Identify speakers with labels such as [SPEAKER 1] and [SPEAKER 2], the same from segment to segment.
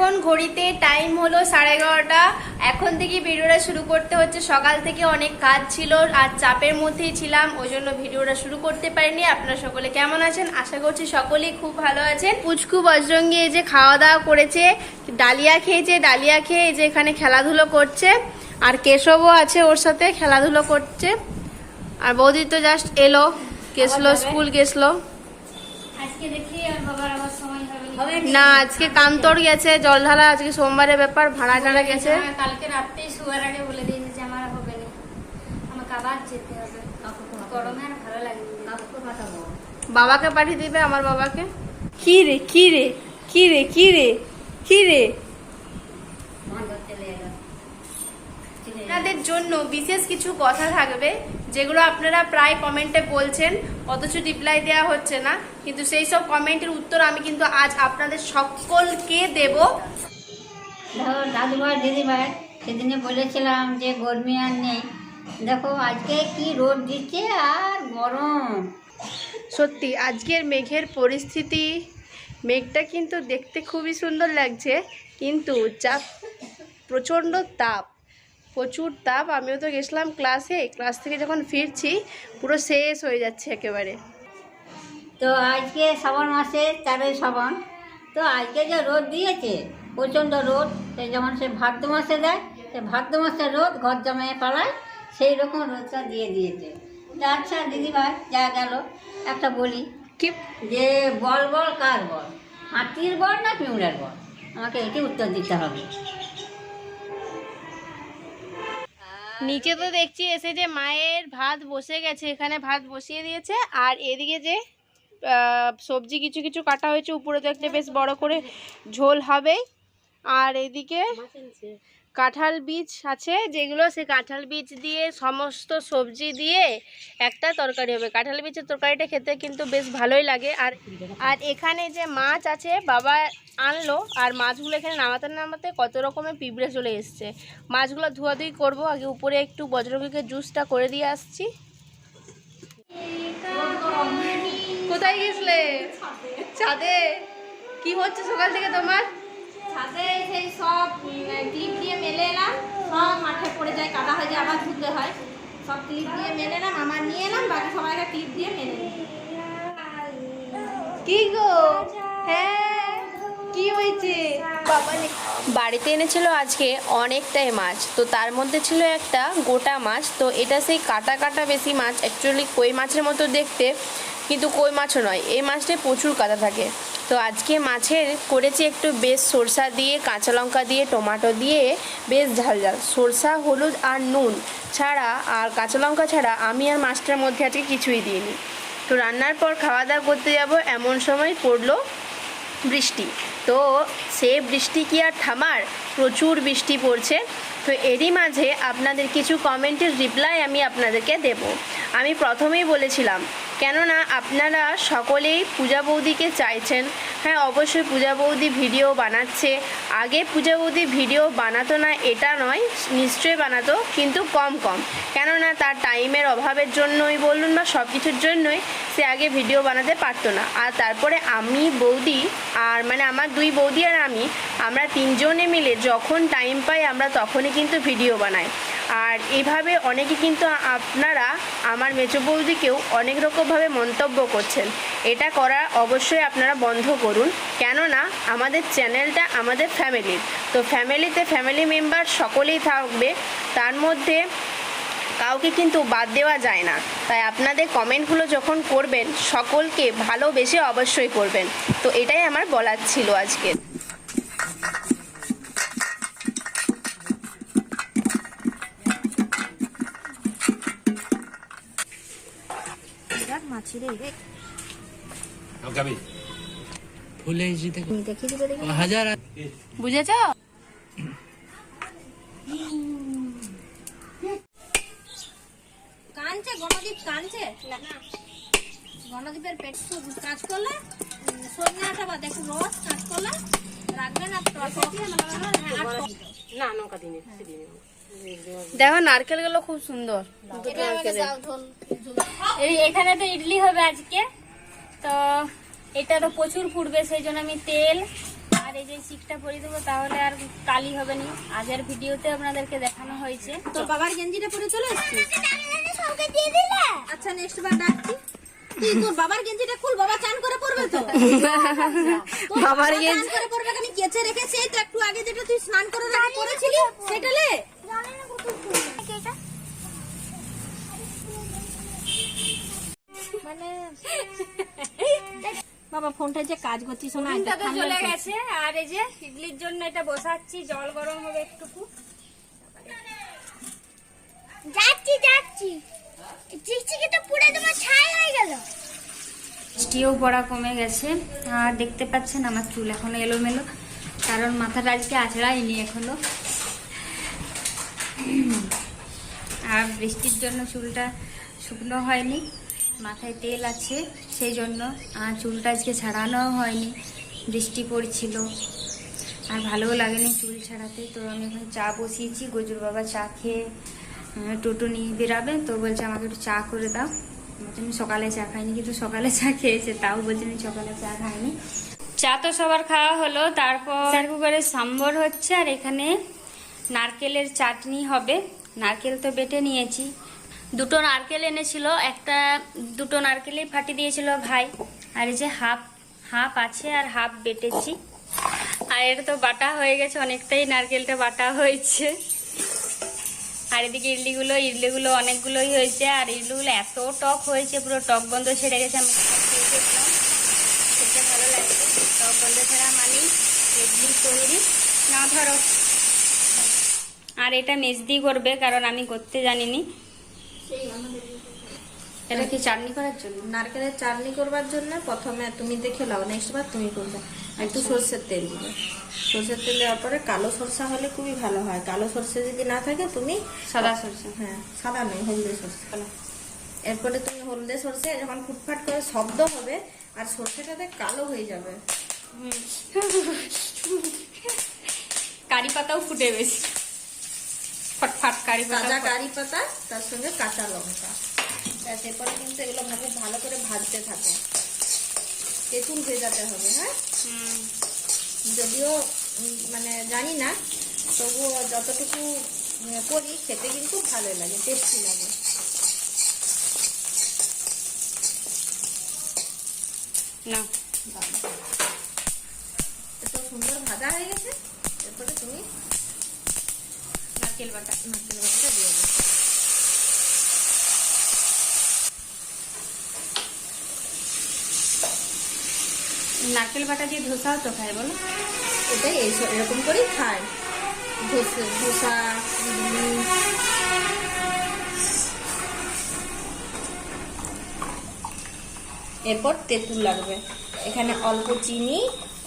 [SPEAKER 1] এখন ঘড়িতে টাইম হলো সাড়ে এগারোটা। এখন থেকে ভিডিওটা শুরু করতে হচ্ছে। সকাল থেকে অনেক কাজ ছিল আর চাপের মধ্যেই ছিলাম ওই জন্য ভিডিওটা শুরু করতে পারিনি। আপনারা সকলে কেমন আছেন? আশা করছি সকলেই খুব ভালো আছেন। পুচকু বজরঙ্গি এই যে খাওয়া দাওয়া করেছে ডালিয়া খেয়েছে ডালিয়া খেয়ে এই যে এখানে খেলাধুলো করছে। আর কেশবও আছে ওর সাথে খেলাধুলো করছে। আর বৌদি তো জাস্ট এলো গেছলো স্কুল গেছলো না। আজকে কান্তর গেছে জল ঢালা আজকে সোমবারের ব্যাপার ভাড়া টাড়া গেছে।
[SPEAKER 2] কালকে রাত্রেই শুয়ার আগে বলে দিয়েছে যে আমার হবে না। আমাকে আবার যেতে হবে। গরমে আর ভালো লাগে
[SPEAKER 1] বাবাকে পাঠিয়ে দিবে আমার বাবাকে? কি রে কি রে কি রে কি রে কি রে? আপনাদের জন্য বিশেষ কিছু কথা থাকবে? যেগুলো আপনারা প্রায় কমেন্টে বলছেন অথচ রিপ্লাই দেওয়া হচ্ছে না। কিন্তু সেই সব কমেন্টের উত্তর আমি কিন্তু আজ আপনাদের সকলকে দেব।
[SPEAKER 3] দেখো দাদুভাই দিদিভাই সেদিনে বলেছিলাম যে গরমি আর নেই। দেখো আজকে কি রোদ দিচ্ছে আর গরম।
[SPEAKER 1] সত্যি আজকের মেঘের পরিস্থিতি মেঘটা কিন্তু দেখতে খুবই সুন্দর লাগছে কিন্তু যা প্রচণ্ড তাপ প্রচুর তাপ আমিও তো গেছিলাম ক্লাসে ক্লাস থেকে যখন ফিরছি পুরো শেষ হয়ে যাচ্ছে একেবারে।
[SPEAKER 3] তো আজকে শ্রাবণ মাসে তেরোই শ্রাবণ। তো আজকে যে রোদ দিয়েছে প্রচণ্ড রোদ সে যেমন সে ভাদ্র মাসে দেয় সে ভাদ্র মাসে রোদ ঘর জমায়ে পালায় সেই রকম রোদটা দিয়ে দিয়েছে। তা আচ্ছা দিদিভাই যা গেল একটা বলি।
[SPEAKER 1] কি?
[SPEAKER 3] যে বল বল কার বল? হাতির বল না পিঁমড়ের বল? আমাকে এটি উত্তর দিতে হবে।
[SPEAKER 1] নিচে তো দেখছি এসে যে মায়ের ভাত বসে গেছে, এখানে ভাত বসিয়ে দিয়েছে। আর এদিকে যে সবজি কিছু কিছু কাটা হয়েছে, উপরে তো বেশ বড় করে ঝোল হবে। আর এদিকে কাঁঠাল বীজ আছে, যেগুলো সে কাঁঠাল বীজ দিয়ে সমস্ত সবজি দিয়ে একটা তরকারি হবে। কাঁঠাল বীজের তরকারিটা খেতে কিন্তু বেশ ভালোই লাগে। আর আর এখানে যে মাছ আছে, বাবা আনলো, আর মাছগুলো এখানে নামাতে নামাতে কত রকমের পিঁপড়ে চলে এসছে। মাছগুলো ধোয়াধুয়ি করব, আগে উপরে একটু বজ্রবিকে জুসটা করে দিয়ে আসছি। কোথায় গেছলে? ছাদে? কি হচ্ছে সকাল থেকে তোমার?
[SPEAKER 2] ছাদে সেই সব ক্লিপ দিয়ে মেলে এলাম। সব মাঠে পড়ে যায়, কাদা হয়ে যায়, আবার ধুতে হয়। সব ক্লিপ দিয়ে মেলে এলাম, আমার নিয়ে এলাম, বাকি সবাইকে ক্লিপ দিয়ে মেলে
[SPEAKER 1] কি গো? হ্যাঁ বাড়িতে এনেছিল আজকে অনেকটাই মাছ, তো তার মধ্যে ছিল একটা গোটা মাছ, তো এটা সেই কাটা কাটা বেশি মাছ অ্যাকচুয়ালি কই মাছের মতো দেখতে, কিন্তু কই মাছও নয়, এই মাছটায় প্রচুর কাদা থাকে। তো আজকে মাছের করেছি একটু বেশ সরষা দিয়ে, কাঁচা লঙ্কা দিয়ে, টমাটো দিয়ে বেশ ঝাল ঝাল। সরষা, হলুদ আর নুন ছাড়া আর কাঁচা লঙ্কা ছাড়া আমি আর মাছটার মধ্যে আজকে কিছুই দিইনি। তো রান্নার পর খাওয়া দাওয়া করতে যাব, এমন সময় পড়ল বৃষ্টি। তো সে বৃষ্টি কি আর থামার? প্রচুর বৃষ্টি পড়ছে। তো এরই মাঝে আপনাদের কিছু কমেন্টের রিপ্লাই আমি আপনাদেরকে দেব। আমি প্রথমেই বলেছিলাম কেননা আপনারা সকলেই পূজা বৌদিকে চাইছেন। হ্যাঁ অবশ্যই পূজা বৌদি ভিডিও বানাচ্ছে। আগে পূজা বৌদি ভিডিও বানাতো না, এটা নয়, নিশ্চয়ই বানাতো, কিন্তু কম কম। কেননা তার টাইমের অভাবের জন্যই বলুন বা সব কিছুর জন্যই সে আগে ভিডিও বানাতে পারতো না। আর তারপরে আমি বৌদি আর মানে আমার দুই বৌদি আর আমি, আমরা তিনজনে মিলে যখন টাইম পাই, আমরা তখনই কিন্তু ভিডিও বানাই। আর এইভাবে অনেকে কিন্তু আপনারা আমার মেচো বৌদিকেও অনেক রকমভাবে মন্তব্য করছেন। এটা করা অবশ্যই আপনারা বন্ধ করুন। কেননা আমাদের চ্যানেলটা আমাদের ফ্যামিলির তো ফ্যামিলিতে ফ্যামিলি মেম্বার সকলেই থাকবে। তার মধ্যে কাউকে কিন্তু বাদ দেওয়া যায় না। তাই আপনাদের কমেন্টগুলো যখন করবেন, সকলকে ভালোবেসে অবশ্যই করবেন। তো এটাই আমার বলার ছিল আজকে।
[SPEAKER 4] হাজার
[SPEAKER 1] বুঝেছ?
[SPEAKER 2] কানছে গণদীপ কানছে? না। গণদীপের পেট কাজ করলে সন্ধ্যা আটা বা দেখুন রস কাজ করলে রাখবেন আর টসে দিয়ে হ্যাঁ, আর
[SPEAKER 1] দেখো নারকেলগুলো খুব সুন্দর।
[SPEAKER 2] এই এখানে তো ইডলি হবে আজকে। তো এটা তো প্রচুর ফুটবে সেই জন্য আমি তেল আর
[SPEAKER 5] এই যে শিকটা পরিয়ে দেবো তাহলে আর কালি হবে না। আগের ভিডিওতে আপনাদেরকে দেখানো হয়েছে।
[SPEAKER 2] তোর বাবার গেঞ্জিটা পরে চলে আচ্ছা নেক্সট বার ডাকছি। তুই তোর বাবার গেঞ্জিটা খুল বাবা চান করে পরবে তো?
[SPEAKER 1] বাবার গেঞ্জি-
[SPEAKER 2] করে পরবে আমি কেচে রেখেছি তো একটু আগে যেটা তুই স্নান করে রাখি পরেছিলি সেটা লে
[SPEAKER 5] মানে
[SPEAKER 2] বাবা ফোনটা যে কাজ করছি শোনা
[SPEAKER 5] চলে গেছে আর এই যে ইডলির জন্য এটা বসাচ্ছি জল গরম হবে একটুকু।
[SPEAKER 6] যাচ্ছি যাচ্ছি। চিকচিকি তো পুরো তোমার ছাই হয়ে গেল।
[SPEAKER 5] বৃষ্টিও পড়া কমে গেছে আর দেখতে পাচ্ছেন আমার চুল এখনও এলোমেলো কারণ মাথাটা আজকে আছড়াইনি এখনও। আর বৃষ্টির জন্য চুলটা শুকনো হয়নি। মাথায় তেল আছে সেই জন্য আর চুলটা আজকে ছাড়ানোও হয়নি বৃষ্টি পড়ছিল আর ভালোও লাগেনি চুল ছাড়াতে তো আমি এখন চা বসিয়েছি গজুর বাবা চা খেয়ে টোটো নিয়ে বেরাবে তো বলছে আমাকে একটু চা করে দাও বলছে, আমি সকালে চা খাইনি কিন্তু সকালে চা খেয়েছে তাও বলছে আমি সকালে চা খাইনি। চা তো সবার খাওয়া হলো তারপর কুকারে সাম্বর হচ্ছে আর এখানে নারকেলের চাটনি হবে নারকেল তো বেটে নিয়েছি। দুটো নারকেল এনেছিল, একটা দুটো নারকেলই ফাটি দিয়েছিল ভাই। আর এই যে হাফ হাফ আছে আর হাফ বেটেছি। আর এটা তো বাটা হয়ে গেছে, অনেকটাই নারকেলটা বাটা হয়েছে। আর এদিকে ইডলিগুলো ইডলিগুলো অনেকগুলোই হয়েছে, আর ইডলিগুলো এত টক হয়েছে, পুরো টক বন্ধ ছেড়ে গেছে, আমি খেয়ে দেখলাম। খেতে ভালো লাগছে, টক বন্ধ ছাড়া মানেই ইডলি তৈরি। না ধরো। আর এটা মেজদি করবে, কারণ আমি করতে জানিনি। এটা কি চাটনি করার জন্য?
[SPEAKER 2] নারকেলের চাটনি করবার জন্য প্রথমে তুমি দেখে নাও নেক্সট বার তুমি করবে। একটু সর্ষের তেল দিবে। সর্ষের তেল দেওয়ার পরে কালো সরষা হলে খুবই ভালো হয়। কালো সরষে যদি না থাকে তুমি
[SPEAKER 5] সাদা সরষে।
[SPEAKER 2] হ্যাঁ সাদা নয় হলদে সরষে। এরপরে তুমি হলদে সরষে যখন ফুটফাট করে শব্দ হবে আর সরষেটাতে কালো হয়ে যাবে।
[SPEAKER 5] কারি পাতাও ফুটে বেশি ফটফট কারি পাতা।
[SPEAKER 2] কারি পাতা তার সঙ্গে কাঁচা লঙ্কা। ব্যাস, এরপরে কিন্তু এগুলো ভাবে ভালো করে ভাজতে থাকে। তেঁতুল ভেজাতে হবে হ্যাঁ? যদিও মানে জানি না তবুও যতটুকু করি খেতে কিন্তু ভালো লাগে টেস্টি লাগে।
[SPEAKER 5] না।
[SPEAKER 2] এত সুন্দর ভাজা হয়ে গেছে এরপরে তুমি
[SPEAKER 5] নারকেল বাটা
[SPEAKER 2] নারকেল বাটাটা দিয়ে দেবে
[SPEAKER 5] নারকেল বাটা দিয়ে ধোসাও তো খায় বলো?
[SPEAKER 2] এটাই এই এরকম করেই খায়। ধোসা ধোসা এরপর তেঁতুল লাগবে। এখানে অল্প চিনি,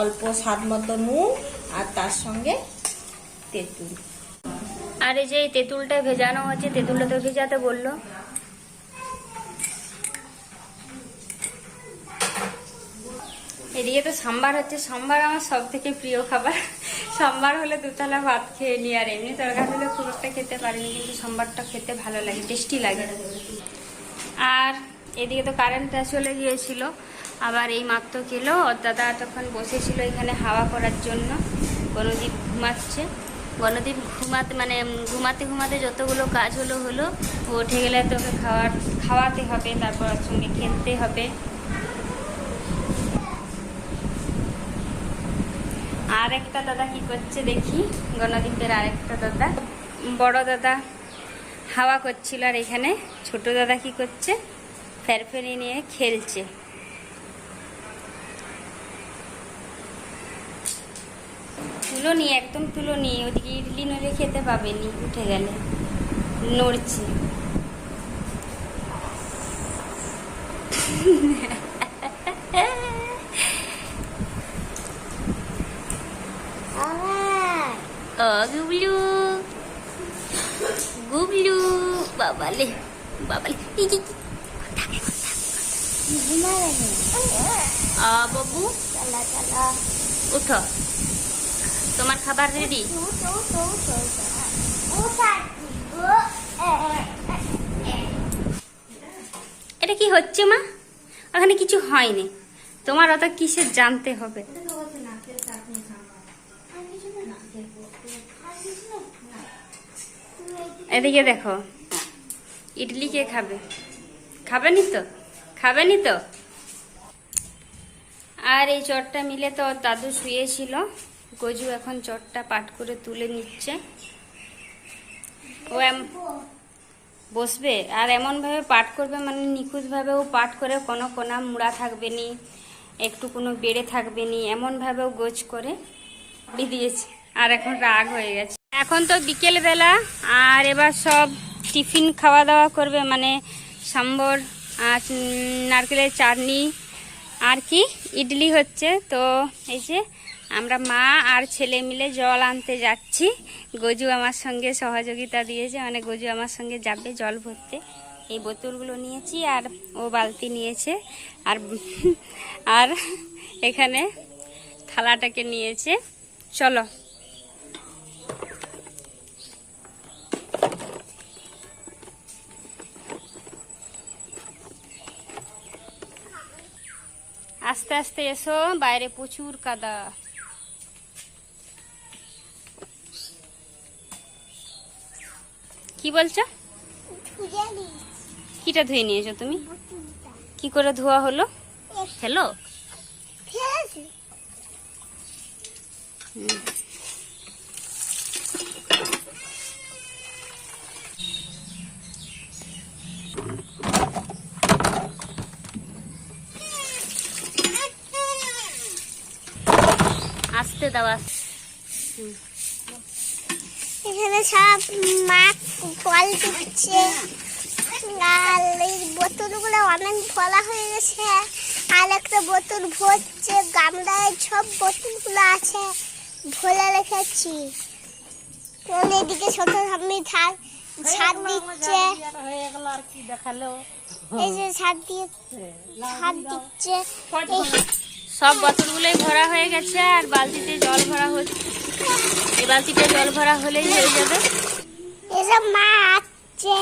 [SPEAKER 2] অল্প স্বাদ মতো নুন আর তার সঙ্গে তেঁতুল।
[SPEAKER 5] আর এই যে তেঁতুলটা ভেজানো হচ্ছে তেঁতুলটা তো ভেজাতে বলল। এদিকে তো সাম্বার হচ্ছে। সাম্বার আমার সব থেকে প্রিয় খাবার। সাম্বার হলে দুতলা ভাত খেয়ে নিই আর এমনি তরকারি হলে খুব একটা খেতে পারিনি, কিন্তু সাম্বারটা খেতে ভালো লাগে, টেস্টি লাগে। আর এদিকে তো কারেন্টটা চলে গিয়েছিল, আবার এই মাত্র ওর দাদা তখন বসেছিল এখানে হাওয়া করার জন্য। গণদীপ ঘুমাচ্ছে। গণদীপ ঘুমাতে মানে ঘুমাতে ঘুমাতে যতগুলো কাজ হলো হলো উঠে গেলে তোকে খাওয়ার, খাওয়াতে হবে, তারপর সঙ্গে খেলতে হবে। আর একটা দাদা কি করছে দেখি গণদীপের আরেকটা দাদা। বড় দাদা হাওয়া করছিল আর এখানে, ছোট দাদা কি করছে ফেরফেরি নিয়ে খেলছে। তুলো নি একদম তুলো নি। ওদিকে ইডলি নড়ে খেতে পাবেনি উঠে গেলে। নড়ছে। গুবলু। গুবলু বাবালে বাবালে। আ বাবু। উঠো। তোমার খাবার রেডি এটা কি হচ্ছে, মা? ওখানে কিছু হয়নি। তোমার অত কিসের জানতে হবে? এদিকে দেখো, ইডলি কে খাবে? খাবে নি তো? খাবে নি তো? আর এই চটটা মিলে তো দাদু শুয়েছিল। গজু এখন চটটা পাট করে তুলে নিচ্ছে। ও বসবে? আর এমনভাবে পাঠ করবে মানে নিখুঁতভাবে ও পাঠ করে কোনো কোনা মুড়া থাকবে নি, একটু কোনো বেড়ে থাকবে নি, এমনভাবেও গোছ করে দিয়ে দিয়েছে আর এখন রাগ হয়ে গেছে। এখন তো বিকেল বেলা আর এবার সব টিফিন খাওয়া দাওয়া করবে মানে সাম্বর, আর নারকেলের চাটনি, আর কি, ইডলি হচ্ছে। তো এই যে আমরা মা আর ছেলে মিলে জল আনতে যাচ্ছি। গজু আমার সঙ্গে সহযোগিতা দিয়েছে। মানে গজু আমার সঙ্গে যাবে জল ভরতে। এই বোতলগুলো নিয়েছি আর ও বালতি নিয়েছে। আর আর এখানে থালাটাকে নিয়েছে। চলো। আস্তে আস্তে এসো। বাইরে প্রচুর কাদা। কি বলছো? কিটা ধুয়ে নিয়েছো তুমি? কি করে ধোয়া হলো? হ্যালো? আসতে দাও আস্তে।
[SPEAKER 6] এখানে সব মা কল দিচ্ছে। আর এই বোতলগুলো অনেক ভরা হয়ে গেছে। আর একটা বোতল ভরছে, গামলায় সব বোতলগুলো আছে। ভরে রেখেছি এদিকে ছোট সামনে ঝাড় ছাদ দিচ্ছে। এই যে ছাদ দিয়ে ছাদ দিচ্ছে।
[SPEAKER 5] সব বোতলগুলোই ভরা হয়ে গেছে, আর বালতিতে জল এই জল ভরা হলেই হয়ে যাবে?
[SPEAKER 6] এসব মা আসছে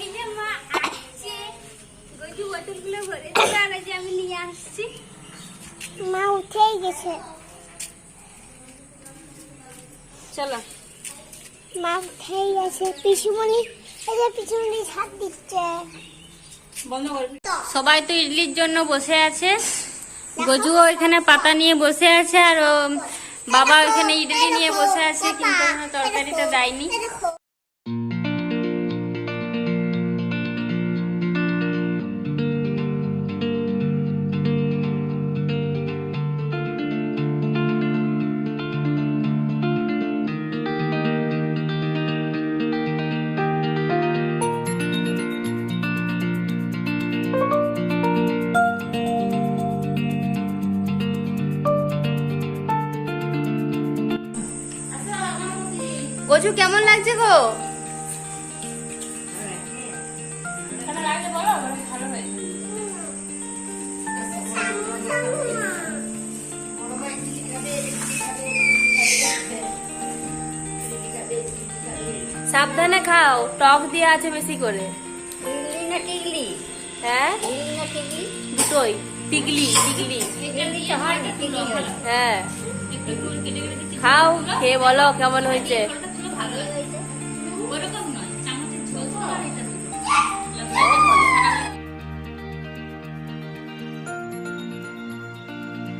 [SPEAKER 5] এই যে মা আসছে গজু বোতলগুলো ভরে দিল আর এই যে আমি নিয়ে আসছি।
[SPEAKER 6] মা উঠেই গেছে।
[SPEAKER 5] চলো।
[SPEAKER 6] মা উঠেই গেছে। পিসুমণি এই যে পিসুমণি দিচ্ছে।
[SPEAKER 5] সবাই তো ইডলির জন্য বসে আছে। গজুও ওইখানে পাতা নিয়ে বসে আছে আর বাবা ওইখানে ইডলি নিয়ে বসে আছে, কিন্তু তরকারিটা দেয়নি।
[SPEAKER 1] গজু কেমন লাগছে গো? সাবধানে খাও টক দিয়ে আছে বেশি করে। হ্যাঁ? দুটোই টিগলি
[SPEAKER 3] তো হয়
[SPEAKER 1] খাও খেয়ে বলো কেমন হয়েছে।